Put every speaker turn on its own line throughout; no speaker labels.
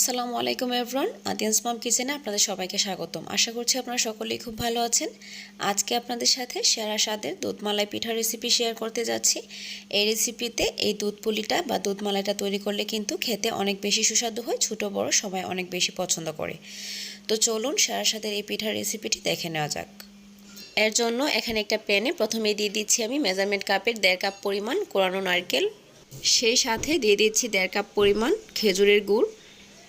আসসালামু আলাইকুম এভরন আদিয়ান্স মাম কিচেনে আপনাদের সবাইকে স্বাগতম। আশা করছি আপনারা সকলেই খুব ভালো আছেন। আজকে আপনাদের সাথে সেরা স্বাদের দুধমালাই পিঠা রেসিপি শেয়ার করতে যাচ্ছি। এই রেসিপিতে এই দুধ পুলিটা বা দুধমালাইটা তৈরি করলে কিন্তু খেতে অনেক বেশি সুস্বাদু হয়, ছোটো বড় সবাই অনেক বেশি পছন্দ করে। তো চলুন সেরা স্বাদের এই পিঠার রেসিপিটি দেখে নেওয়া যাক। এর জন্য এখানে একটা প্যানে প্রথমে দিয়ে দিচ্ছি আমি মেজারমেন্ট কাপের দেড় কাপ পরিমাণ কোরানো নারকেল। সেই সাথে দিয়ে দিচ্ছি দেড় কাপ পরিমাণ খেজুরের গুড়।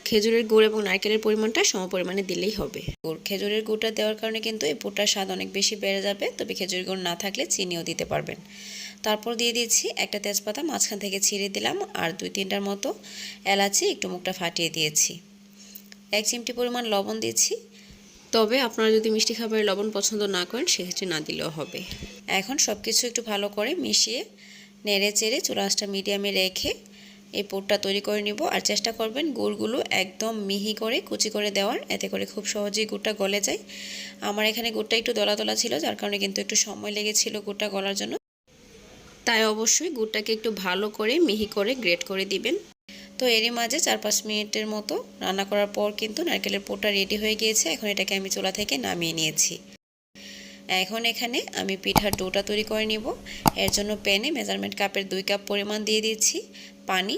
খেজুরের গুড় এবং নারকেলের পরিমাণটা সম পরিমাণে দিলেই হবে। গুড়, খেজুরের গুড়টা দেওয়ার কারণে কিন্তু এই পুরটার স্বাদ অনেক বেশি বেড়ে যাবে, তবে খেজুরের গুড় না থাকলে চিনিও দিতে পারবেন। তারপর দিয়ে দিচ্ছি একটা তেজপাতা, মাঝখান থেকে ছিঁড়ে দিলাম আর দুই তিনটার মতো এলাচি একটু মুখটা ফাটিয়ে দিয়েছি। এক চিমটি পরিমাণ লবণ দিয়েছি তবে আপনারা যদি মিষ্টি খাবারের লবণ পছন্দ না করেন, সেক্ষেত্রে না দিলেও হবে। এখন সব কিছু একটু ভালো করে মিশিয়ে নেড়ে চেড়ে চুলাসটা মিডিয়ামে রেখে এই পুরটা তৈরি করে নিব আর চেষ্টা করবেন গুড়গুলো একদম মিহি করে, কুচি করে দেওয়ার। এতে করে খুব সহজেই গুড়টা গলে যায়। আমার এখানে গুড়টা একটু দলা দলা ছিল, যার কারণে কিন্তু একটু সময় লেগেছিল গুড়টা গলার জন্য। তাই অবশ্যই গুড়টাকে একটু ভালো করে মিহি করে গ্রেট করে দিবেন। তো এরই মাঝে চার পাঁচ মিনিটের মতো রান্না করার পর কিন্তু নারকেলের পোটা রেডি হয়ে গিয়েছে। এখন এটাকে আমি চুলা থেকে নামিয়ে নিয়েছি। এখন এখানে আমি পিঠার ডোটা তৈরি করে নিব। এর জন্য প্যানে মেজারমেন্ট কাপের দুই কাপ পরিমাণ দিয়ে দিচ্ছি পানি।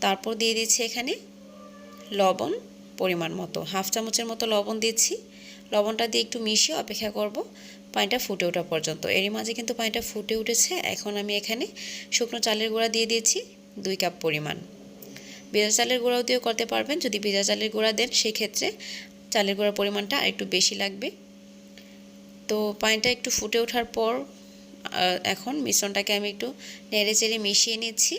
তারপর দিয়ে দিচ্ছি এখানে লবণ পরিমাণ মতো, হাফ চামচের মতো লবণ দিচ্ছি। লবণটা দিয়ে একটু মিশিয়ে অপেক্ষা করব। পানিটা ফুটে ওঠা পর্যন্ত। এরই মাঝে কিন্তু পানিটা ফুটে উঠেছে। এখন আমি এখানে শুকনো চালের গুঁড়া দিয়ে দিয়েছি দুই কাপ পরিমাণ। ভেজা চালের গুঁড়াও দিয়েও করতে পারবেন। যদি ভেজা চালের গুঁড়া দেন, সেক্ষেত্রে চালের গুঁড়ার পরিমাণটা একটু বেশি লাগবে। তো পানিটা একটু ফুটে ওঠার পর এখন মিশ্রণটাকে আমি একটু নেড়ে চেড়ে মিশিয়ে নিচ্ছি।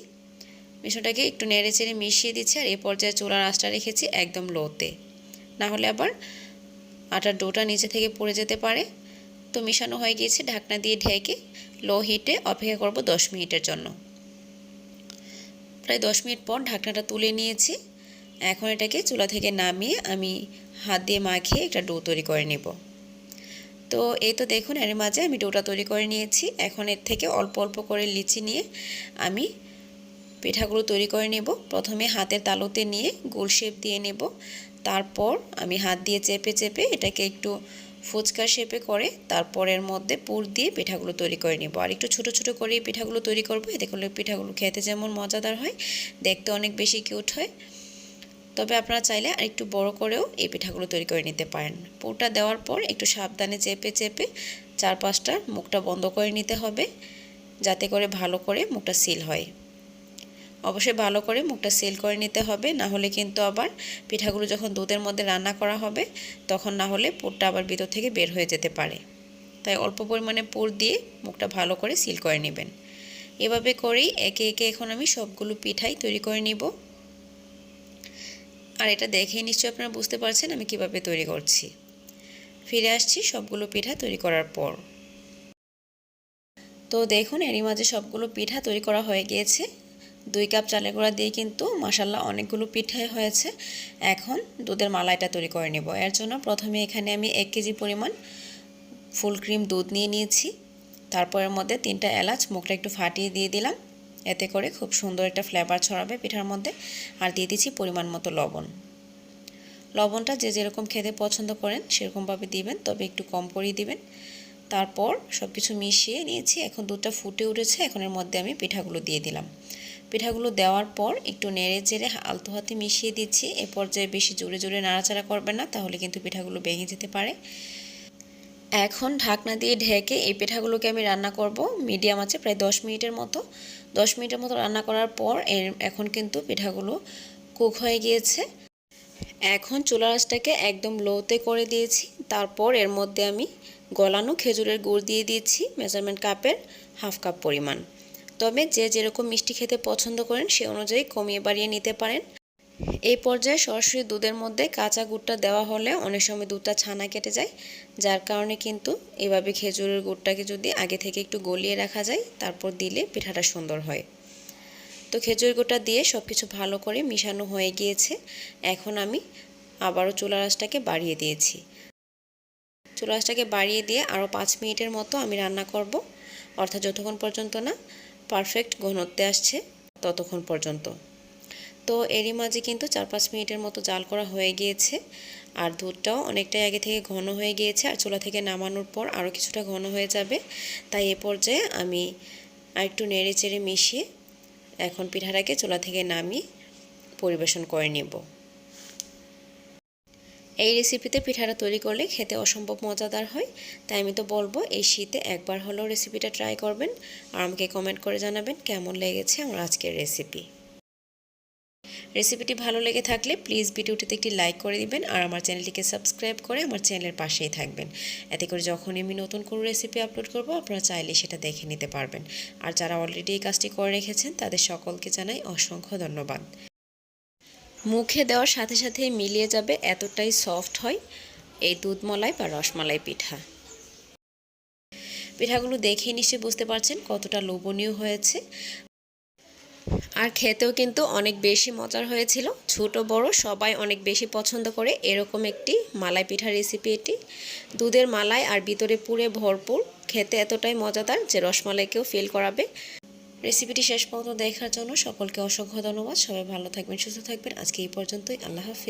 মিশ্রণটাকে একটু নেড়ে চেড়ে মিশিয়ে দিচ্ছি আর এ পর্যায়ে চুলার আঁচটা রেখেছি একদম লোতে। না হলে আবার আটার ডোটা নিচে থেকে পড়ে যেতে পারে। তো মিশানো হয়ে গিয়েছে, ঢাকনা দিয়ে ঢেকে লো হিটে অপেক্ষা করব দশ মিনিটের জন্য। প্রায় দশ মিনিট পর ঢাকনাটা তুলে নিয়েছি। এখন এটাকে চুলা থেকে নামিয়ে আমি হাত দিয়ে মাখিয়ে একটা ডো তৈরি করে নেব। তো এই তো দেখুন, এর মাঝে আমি ডোটা তৈরি করে নিয়েছি। এখন এর থেকে অল্প অল্প করে লিচি নিয়ে আমি পিঠাগুলো তৈরি করে নেব। প্রথমে হাতের তালুতে নিয়ে গোল শেপ দিয়ে নেব। তারপর আমি হাত দিয়ে চেপে চেপে এটাকে একটু ফুচকা শেপে করে তারপরের মধ্যে পুর দিয়ে পিঠাগুলো তৈরি করে নেব। আর একটু ছোট ছোট করে পিঠাগুলো তৈরি করব। এতে করলে পিঠাগুলো খেতে যেমন মজাদার হয়, দেখতে অনেক বেশি কিউট হয়। তবে আপনারা চাইলে আর একটু বড় করেও এই পিঠাগুলো তৈরি করে নিতে পারেন। পুরটা দেওয়ার পর একটু সাবধানে চেপে চেপে চার পাঁচটা মুখটা বন্ধ করে নিতে হবে, যাতে করে ভালো করে মুখটা সিল হয়। অবশ্যই ভালো করে মুখটা সিল করে নিতে হবে, না হলে কিন্তু আবার পিঠাগুলো যখন দুধের মধ্যে রান্না করা হবে, তখন না হলে পুরটা আবার ভিতর থেকে বের হয়ে যেতে পারে। তাই অল্প পরিমাণে পুর দিয়ে মুখটা ভালো করে সিল করে নেবেন। এভাবে করেই একে একে এখন আমি সবগুলো পিঠাই তৈরি করে নিব। আর এটা দেখেই নিশ্চয়ই আপনারা বুঝতে পারছেন আমি কীভাবে তৈরি করছি। ফিরে আসছি সবগুলো পিঠা তৈরি করার পর। তো দেখুন, এরই মাঝে সবগুলো পিঠা তৈরি করা হয়ে গিয়েছে। দুই কাপ চালের গুঁড়া দিয়ে কিন্তু মাসাল্লাহ অনেকগুলো পিঠাই হয়েছে। এখন দুধের মালাইটা তৈরি করে নেব। এর জন্য প্রথমে এখানে আমি এক কেজি পরিমাণ ফুল ক্রিম দুধ নিয়ে নিয়েছি। তারপরের মধ্যে তিনটা এলাচ, মুখটা একটু ফাটিয়ে দিয়ে দিলাম। এতে করে খুব সুন্দর একটা ফ্লেভার ছড়াবে পিঠার মধ্যে। আর দিয়ে দিচ্ছি পরিমাণ মতো লবণ। লবণটা যে যেরকম খেতে পছন্দ করেন সেরকমভাবে দিবেন, তবে একটু কম করেই দিবেন। তারপর সব কিছু মিশিয়ে নিয়েছি, এখন দুধটা ফুটে উঠেছে, এখন এর মধ্যে আমি পিঠাগুলো দিয়ে দিলাম। পিঠাগুলো দেওয়ার পর একটু নেড়ে চেড়ে আলতো হাতে মিশিয়ে দিচ্ছি। এ পর্যায়ে বেশি জোরে জোরে নাড়াচাড়া করবেন না, তাহলে কিন্তু পিঠাগুলো ভেঙে যেতে পারে। এখন ঢাকনা দিয়ে ঢেকে এই পিঠাগুলোকে আমি রান্না করব। মিডিয়াম আছে প্রায় দশ মিনিটের মতো। দশ মিনিটের মতো রান্না করার পর এখন কিন্তু পিঠাগুলো কুক হয়ে গিয়েছে। এখন চুলা আঁচটাকে একদম লোতে করে দিয়েছি। তারপর এর মধ্যে আমি গলানো খেজুরের গুড় দিয়ে দিয়েছি মেজারমেন্ট কাপের হাফ কাপ পরিমাণ। তবে যে যেরকম মিষ্টি খেতে পছন্দ করেন সে অনুযায়ী কমিয়ে বাড়িয়ে নিতে পারেন। এই পর্যায়ে সরাসরি দুধের মধ্যে কাঁচা গুড়টা দেওয়া হলে অনেক সময় দুধটা ছানা কেটে যায়, যার কারণে কিন্তু এভাবে খেজুরের গুড়টাকে যদি আগে থেকে একটু গলিয়ে রাখা যায়, তারপর দিলে পিঠাটা সুন্দর হয়। তো খেজুর গুঁড়টা দিয়ে সব কিছু ভালো করে মিশানো হয়ে গিয়েছে, এখন আমি আবারও চুলা রাসটাকে বাড়িয়ে দিয়েছি। চুলা রাসটাকে বাড়িয়ে দিয়ে আরও পাঁচ মিনিটের মতো আমি রান্না করব, অর্থাৎ যতক্ষণ পর্যন্ত না পারফেক্ট ঘনত্বে আসছে, ততক্ষণ পর্যন্ত। তো এরই মাঝে কিন্তু চার পাঁচ মিনিটের মতো জাল করা হয়ে গিয়েছে। আর দুধটাও অনেকটাই আগে থেকে ঘন হয়ে গিয়েছে আর চুলা থেকে নামানোর পর আরও কিছুটা ঘন হয়ে যাবে। তাই এ পর্যায়ে আমি আরেকটু নেড়ে চেড়ে মিশিয়ে এখন পিঠাটাকে চুলা থেকে নামিয়ে পরিবেশন করে নেব। এই রেসিপিতে পিঠাটা তৈরি করলে খেতে অসম্ভব মজাদার হয়। তাই আমি তো বলব, এই শীতে একবার হলেও রেসিপিটা ট্রাই করবেন। আর আমাকে কমেন্ট করে জানাবেন কেমন লেগেছে আমার আজকের রেসিপি রেসিপিটি ভালো লেগে থাকলে প্লিজ ভিডিওটিতে একটি লাইক করে দিবেন আর আমার চ্যানেলটিকে সাবস্ক্রাইব করে আমার চ্যানেলের পাশেই থাকবেন। এতে করে যখন আমি নতুন কোনো রেসিপি আপলোড করব, আপনারা চাইলে সেটা দেখে নিতে পারবেন। আর যারা অলরেডি এই কাজটি করে রেখেছেন, তাদের সকলকে জানাই অসংখ্য ধন্যবাদ। মুখে দেওয়ার সাথে সাথে মিলিয়ে যাবে এতটাই সফট হয় এই দুধমলাই বা রসমালাই পিঠা। পিঠাগুলো দেখেই নিশ্চয়ই বুঝতে পারছেন কতটা লোভনীয় হয়েছে। আর খেতেও কিন্তু অনেক বেশি মজার হয়েছিল। ছোট, বড় সবাই অনেক বেশি পছন্দ করে। এরকম একটি মালাই পিঠা রেসিপি এটি। দুধের মালাই আর ভিতরে পুরে ভরপুর। খেতে এতটাই মজাদার যে রসমালাইকেও ফিল করাবে। রেসিপিটি শেষ পর্যন্ত দেখার জন্য সকলকে অসংখ্য ধন্যবাদ। সবাই ভালো থাকবেন, সুস্থ থাকবেন। আজকে এই পর্যন্তই। আল্লাহ হাফিজ।